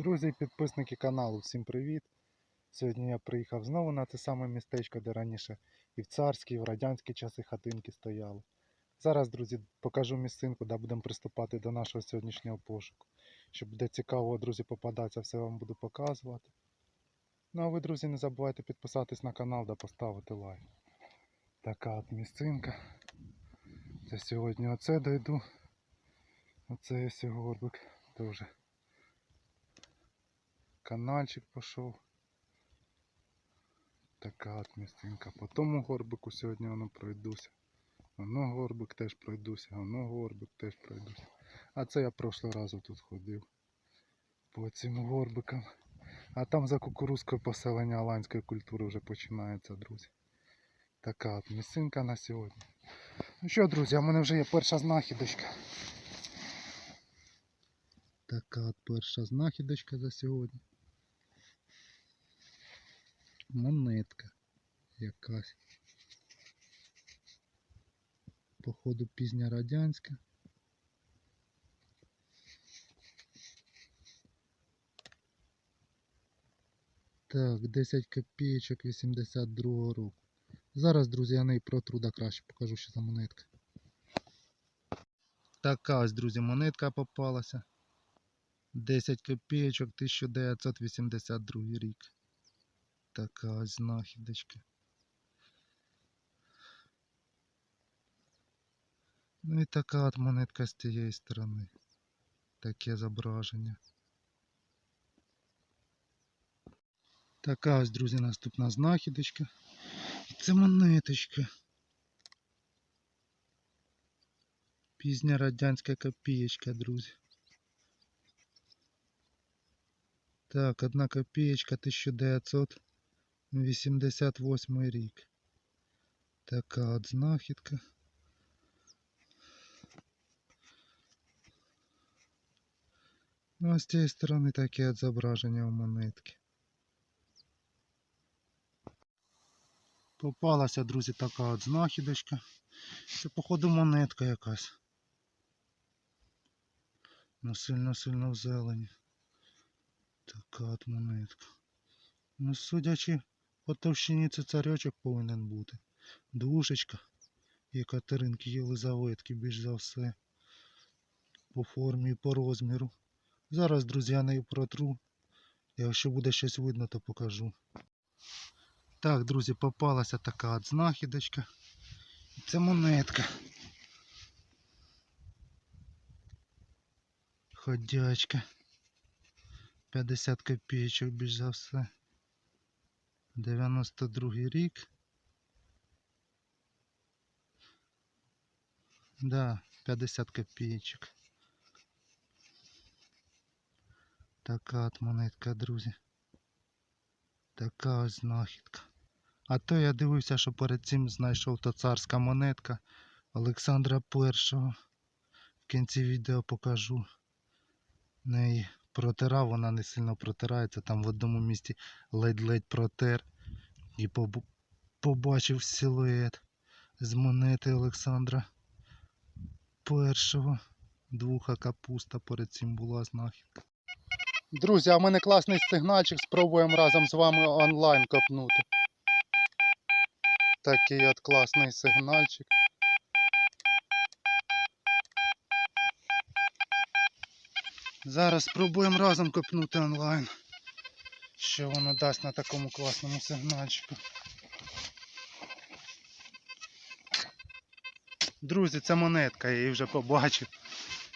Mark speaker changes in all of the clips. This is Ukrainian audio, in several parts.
Speaker 1: Друзі і підписники каналу, всім привіт! Сьогодні я приїхав знову на те саме містечко, де раніше і в царські, і в радянські часи хатинки стояли. Зараз, друзі, покажу місцинку, де будемо приступати до нашого сьогоднішнього пошуку. Що буде цікаво, друзі, попадатися, все вам буду показувати. Ну а ви, друзі, не забувайте підписатись на канал та поставити лайк. Така от місцинка. Це сьогодні оце дойду. Оце ось горбик. Дуже канальчик пішов. Така от місцинка. По тому горбику сьогодні воно пройдуся. Воно горбик теж пройдуся, воно горбик теж пройдуся. А це я прошлого разу тут ходив. По цим горбикам. А там за кукурузкою поселення аланської культури вже починається, друзі. Така от місцинка на сьогодні. Ну що, друзі, в мене вже є перша знахідочка. Така от перша знахідочка за сьогодні. Монетка якась. Походу пізня радянська. Так, 10 копійочок 82 року. Зараз, друзі, я неї протру да краще покажу, що за монетка. Така ось, друзі, монетка попалася. 10 копійочок 1982 рік така знахідочка. Ну і така от монетка з тієї сторони. Таке зображення. Така ось, друзі, наступна знахідочка. Це монеточка. Пізня радянська копієчка, друзі. Так, одна копеечка 1900 88 рік. Така от знахідка. Ну, а з цієї сторони таке от зображення у монетки. Попалася, друзі, така от знахідочка. Це, походу, монетка якась. Ну сильно-сильно в зелені. Така от монетка. Ну, судячи по товщині, це царьочок повинен бути. Душечка Єкатеринки Єлизаветки, більш за все. По формі і по розміру. Зараз, друзі, я нею протру. Якщо буде щось видно, то покажу. Так, друзі, попалася така от знахідочка. Це монетка. Ходячка. 50 копійочок більш за все. 92 рік. Да, 50 копійочок. Така от монетка, друзі. Така ось знахідка. А то я дивився, що перед цим знайшов то царська монетка Олександра І. В кінці відео покажу. Неї протирав, вона не сильно протирається. Там в одному місці ледь-ледь протер. І побачив силует з монети Олександра І. Двуха капуста перед цим була знахідка. Друзі, а в мене класний сигнальчик, спробуємо разом з вами онлайн копнути. Такий от класний сигнальчик. Зараз спробуємо разом копнути онлайн. Що воно дасть на такому класному сигнальчику. Друзі, це монетка, я її вже побачив.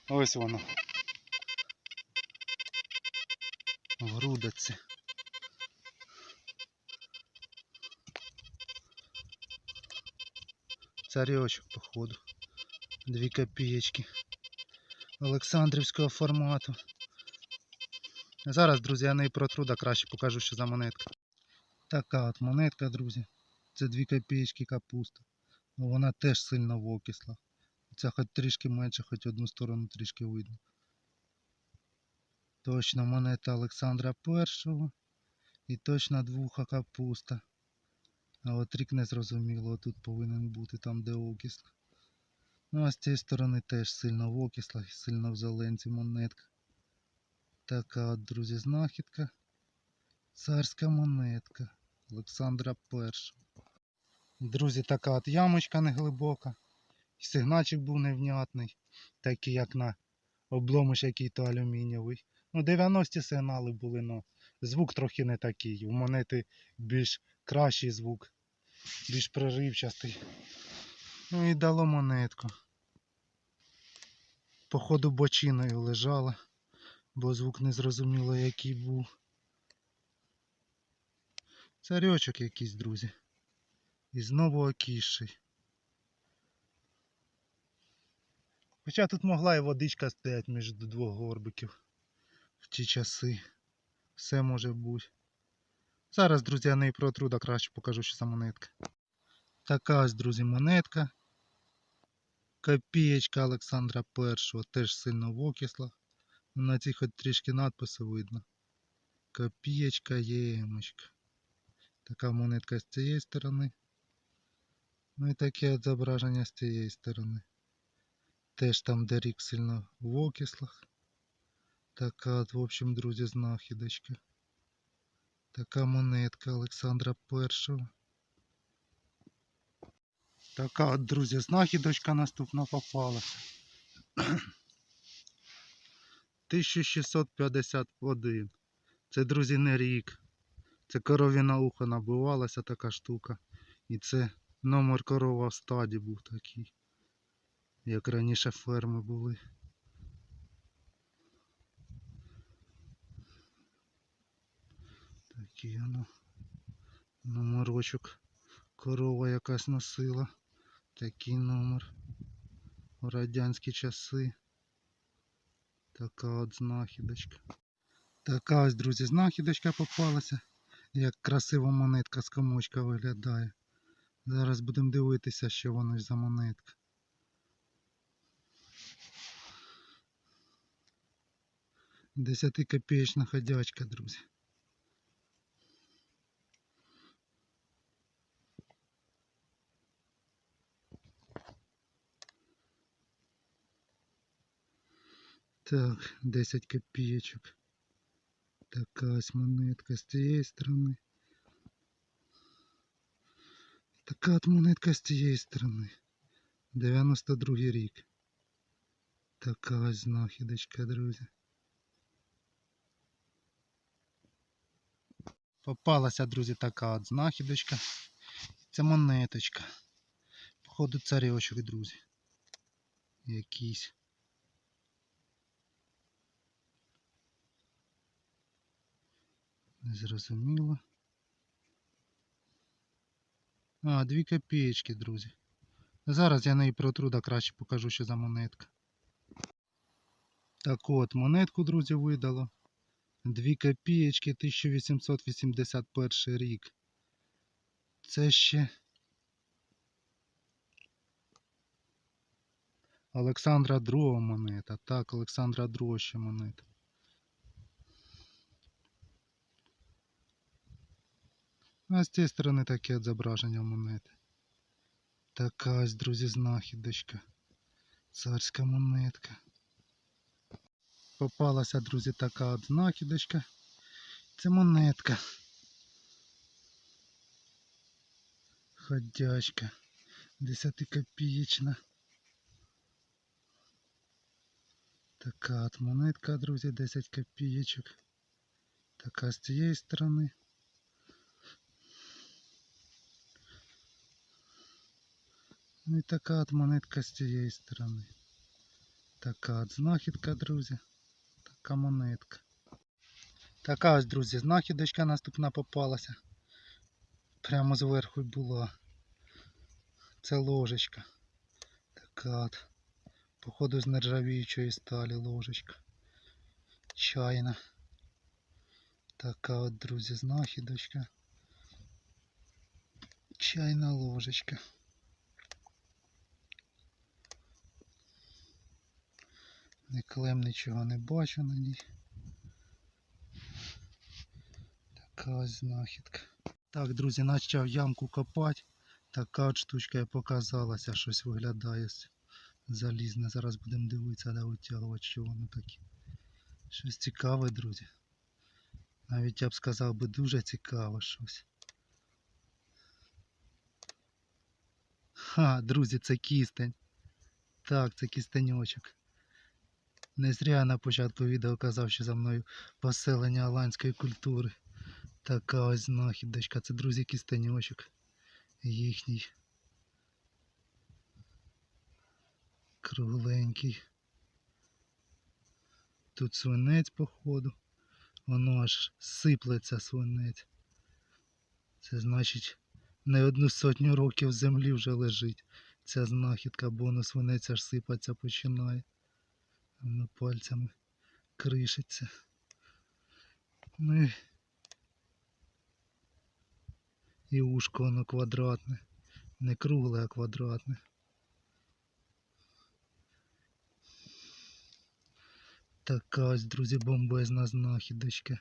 Speaker 1: Ось воно. В грудиці. Царьочок, походу. Дві копієчки. Олександрівського формату. Зараз, друзі, я неї протру, да краще покажу, що за монетка. Така от монетка, друзі. Це дві копієчки капуста. Ну, вона теж сильно в окислах. Ця хоч трішки менше, хоч одну сторону трішки видно. Точно монета Олександра І. І точно двуха капуста. А от рік не зрозуміло, тут повинен бути там, де окисл. Ну а з цієї сторони теж сильно в окислах, сильно в зеленці монетка. Така от, друзі, знахідка. Царська монетка Олександра І. Друзі, така от ямочка неглибока. Сигнальчик був невнятний, такий як на обломиш який-то алюмінієвий. Ну, 90-ті сигнали були, ну звук трохи не такий. У монети більш кращий звук, більш проривчастий. Ну і дало монетку. Походу бочиною лежала, бо звук не зрозуміло який був. Царьочок якийсь, друзі. І знову окіший. Хоча тут могла і водичка стояти між двох горбиків в ті часи. Все може бути. Зараз, друзі, я неї протру, да краще покажу, що за монетка. Така ось, друзі, монетка. Копієчка Олександра І, теж сильно в окислах. Ну, На цій хоч трішки надпису видно. Копієчка ємочка. Така монетка з цієї сторони. Ну і таке от зображення з цієї сторони. Теж там де рік сильно в окислах. Така от, в общем, друзі, знахідочка. Така монетка Олександра І. Така от, друзі, знахідочка наступна попалася. 1651. Це, друзі, не рік. Це корові на ухо набивалася така штука. І це номер корова в стаді був такий. Як раніше ферми були. Такий воно номерочок. Корова якась носила. Такий номер. У радянські часи. Така от знахідочка. Така ось, друзі, знахідочка попалася. Як красиво монетка з комочка виглядає. Зараз будемо дивитися, що воно ж за монетка. Десятикопеечна ходячка, друзі. Так, 10 копеечок. Така ось монетка з цієї сторони. Така от монетка з цієї сторони. 92 рік. Така ось знахідочка, друзі. Попалася, друзі, така от знахідочка. Це монеточка. Походу царьочок, друзі. Якийсь. Незрозуміло. А, дві копеечки, друзі. Зараз я неї протру, да краще покажу, що за монетка. Так от, монетку, друзі, видало. Дві копієчки 1881 рік. Це ще Олександра II монета. Так, Олександра II ще монета. А з цієї сторони таке от зображення монети. Така ось, друзі, знахідочка. Царська монетка. Попалася, друзі, така от знахідочка. Це монетка. Ходячка. Десятикопієчна. Така от монетка, друзі, 10 копійочок. Така з цієї сторони. Ну і така от монетка з цієї сторони. Така от знахідка, друзі. Така монетка. Така ось, друзі, знахідочка наступна попалася. Прямо зверху була. Це ложечка. Така от. Походу з нержавіючої сталі ложечка. Чайна. Така от, друзі, знахідочка. Чайна ложечка. Ні клем нічого не бачу на ній. Така ось знахідка. Так, друзі, почав ямку копати. Така от штучка і показалася, щось виглядає залізне. Зараз будемо дивитися, да витягувати, що воно таке. Щось цікаве, друзі. Навіть я б сказав би дуже цікаве щось. Ха, друзі, це кістень. Так, це кістеньочок. Не зря я на початку відео казав, що за мною поселення аланської культури. Така ось знахідочка. Це, друзі, кістеньочок їхній. Кругленький. Тут свинець, походу. Воно аж сиплеться свинець. Це значить не одну сотню років землі вже лежить. Ця знахідка, бо воно свинець аж сипатися починає. Воно пальцями кришиться. Ну і, і ушко воно квадратне. Не кругле, а квадратне. Така ось, друзі, бомбезна знахідочка.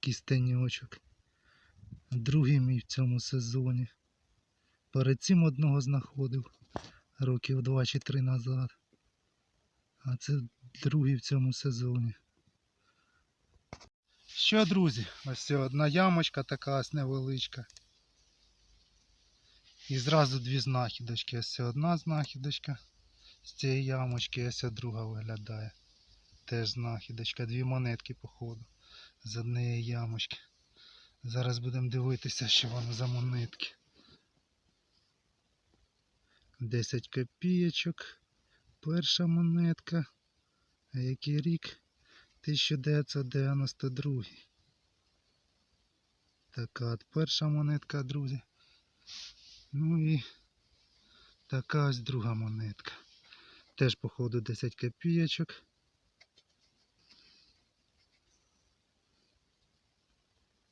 Speaker 1: Кістеньочок. Другий мій в цьому сезоні. Перед цим одного знаходив років два чи три назад. А це другий в цьому сезоні. Що, друзі, ось одна ямочка така ось невеличка. І зразу дві знахідочки. Ось одна знахідочка з цієї ямочки, ось друга виглядає. Теж знахідочка, дві монетки, походу, з однієї ямочки. Зараз будемо дивитися, що воно за монетки. 10 копійочок. Перша монетка. А який рік? 1992. Така от перша монетка, друзі. Ну і така ось друга монетка. Теж, походу, 10 копійочок.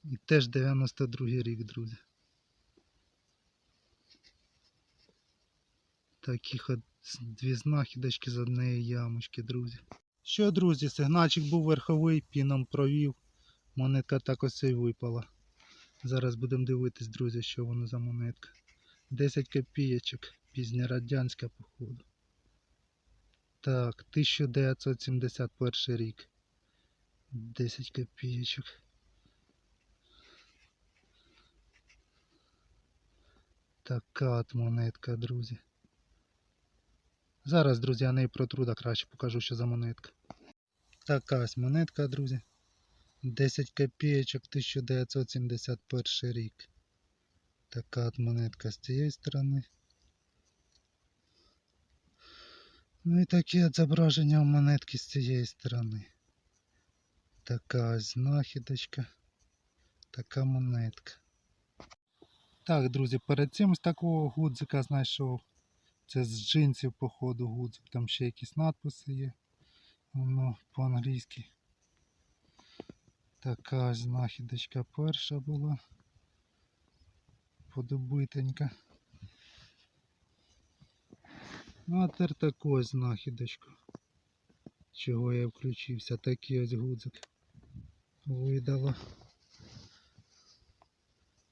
Speaker 1: І теж 92 рік, друзі. Таких от дві знахідочки з однієї ямочки, друзі. Що, друзі, сигнальчик був верховий, піном провів. Монетка так ось і випала. Зараз будемо дивитись, друзі, що воно за монетка. 10 копійочок, пізньорадянська, походу. Так, 1971 рік. 10 копійочок. Така от монетка, друзі. Зараз, друзі, я неї протру, да краще покажу, що за монетка. Така ось монетка, друзі. 10 копійочок 1971 рік. Така от монетка з цієї сторони. Ну і таке от зображення монетки з цієї сторони. Така ось знахідочка. Така монетка. Так, друзі, перед цим з такого гудзика знайшов. Це з джинсів, походу, гудзик. Там ще якісь надписи є. Воно по-англійськи. Така ось знахідочка перша була. Подобитенька. Ну, а тепер таку знахідочку. Чого я включився. Такий ось гудзик. Видало.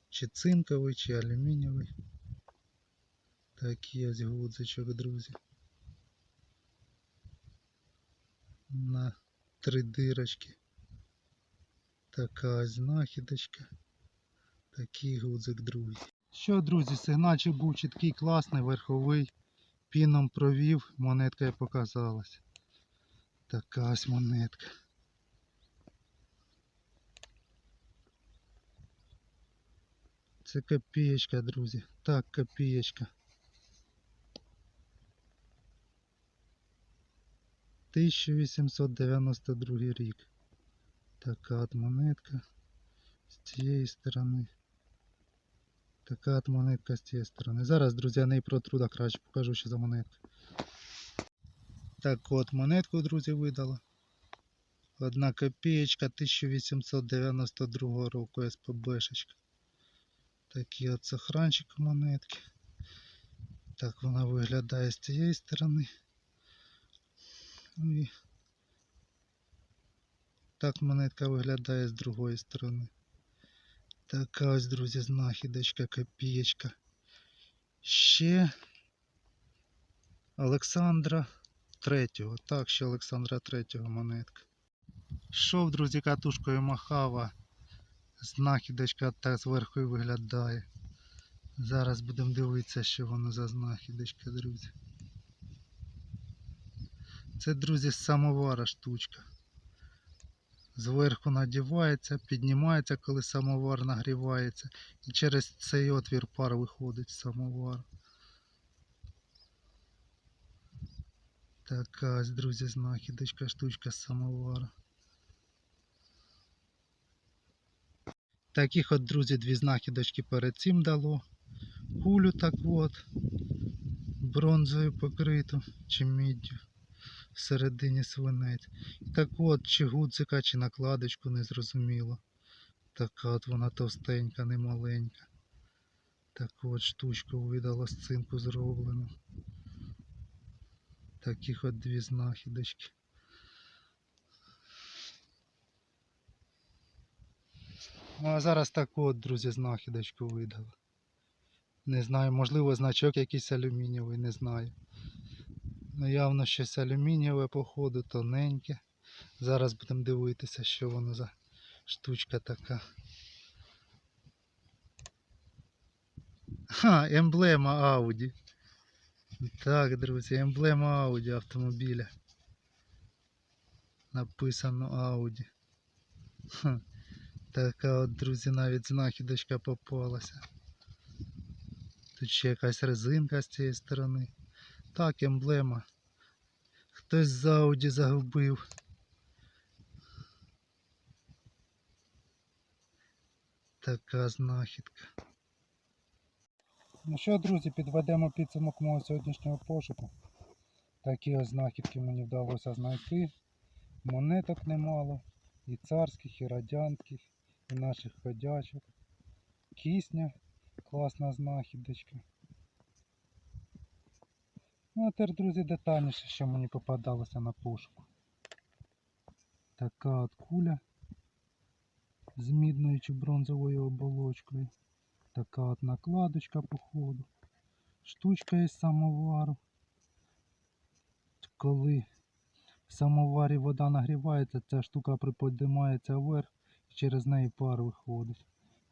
Speaker 1: Чи цинковий, чи алюмінієвий. Такий ось гудзичок, друзі. На три дирочки. Така знахідочка. Такий гудзик, другий. Що, друзі, сигнальчик був чіткий, класний, верховий. Піном провів, монетка і показалась. Така ось монетка. Це копієчка, друзі. Так, копієчка. 1892 рік. Така от монетка з цієї сторони. Така от монетка з цієї сторони. Зараз, друзі, я неї протру, да краще покажу, що за монетка. Так от монетку, друзі, видала. Одна копієчка 1892 року СПБшечка. Такий от сохранчик монетки. Так вона виглядає з цієї сторони. Ну і так монетка виглядає з другої сторони. Така ось, друзі, знахідочка, копієчка. Ще Олександра третього. Так, ще Олександра третього монетка. Шов, друзі, катушкою махава. Знахідочка так зверху і виглядає. Зараз будемо дивитися, що воно за знахідочка, друзі. Це, друзі, самовара штучка. Зверху надівається, піднімається, коли самовар нагрівається. І через цей отвір пар виходить з самовару. Така друзі, знахідочка, штучка з самовара. Таких от, друзі, дві знахідочки перед цим дало. Кулю так от, бронзою покриту чи міддю. Всередині свинець. І так от, чи гудзика, чи накладочку не зрозуміло. Така от вона товстенька, не маленька. Таку от штучку видало з цинку зроблену. Таких от дві знахідочки. Ну а зараз таку от, друзі, знахідочку видали. Не знаю, можливо, значок якийсь алюмінієвий, не знаю. Ну явно щось алюмінієве, походу, тоненьке. Зараз будемо дивитися, що воно за штучка така. Ха, емблема Audi. Так, друзі, емблема Audi автомобіля. Написано Audi. Ха, така от, друзі, навіть знахідочка попалася. Тут ще якась резинка з цієї сторони. Так, емблема. Хтось з Audi загубив. Така знахідка. Ну що, друзі, підведемо підсумок мого сьогоднішнього пошуку. Такі ось знахідки мені вдалося знайти. Монеток немало. І царських, і радянських, і наших ходячих. Кисня, класна знахідочка. Ну а тепер, друзі, детальніше, що мені попадалося на пошуку. Така от куля з мідною чи бронзовою оболочкою. Така от накладочка походу. Штучка із самовару. Коли в самоварі вода нагрівається, ця штука приподнимається вверх і через неї пар виходить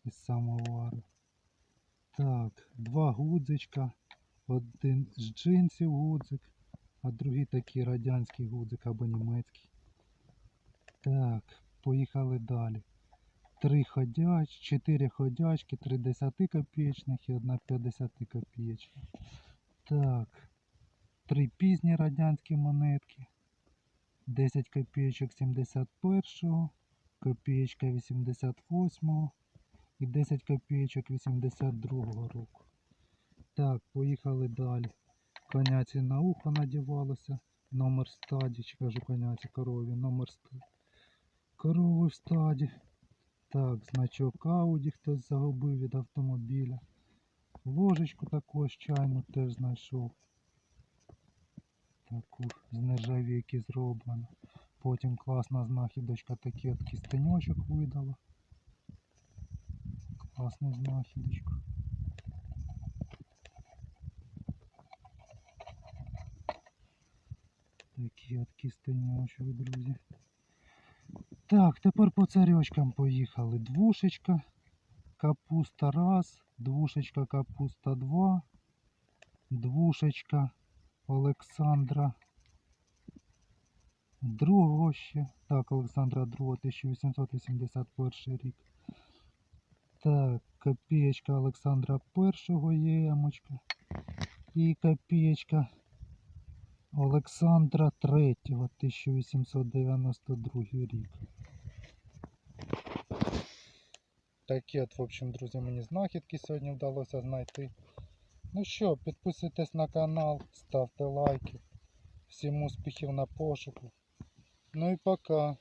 Speaker 1: із самовару. Так, два гудзичка. Один з джинсів гудзик, а другий такий радянський гудзик або німецький. Так, поїхали далі. Три ходяч, чотири ходячки, три 10 копеечних і одна 50 копеечна. Так, три пізні радянські монетки. 10 копеечок 71-го, копеечка 88-го і 10 копеечок 82-го року. Так, поїхали далі. Коняці на ухо надівалося. Номер стаді, кажу коняці корові, номер стаді. Корови в стаді. Так, значок Ауді хтось загубив від автомобіля. Ложечку також чайну теж знайшов. Таку з нержавійки зроблено. Потім класна знахідочка, такий от кістеньочок видала. Класну знахідочку. Такі от кістеньочок, друзі. Так, тепер по царьочкам поїхали. Двушечка, капуста раз, двушечка, капуста два, двушечка Олександра другого ще. Так, Олександра другого, 1881 рік. Так, копієчка Олександра першого ємочка. І копієчка Олександра III, 1892 рік. Такі от, в общем, друзі, мені знахідки сьогодні вдалося знайти. Ну що, підписуйтесь на канал, ставте лайки. Всім успіхів на пошуку. Ну і пока.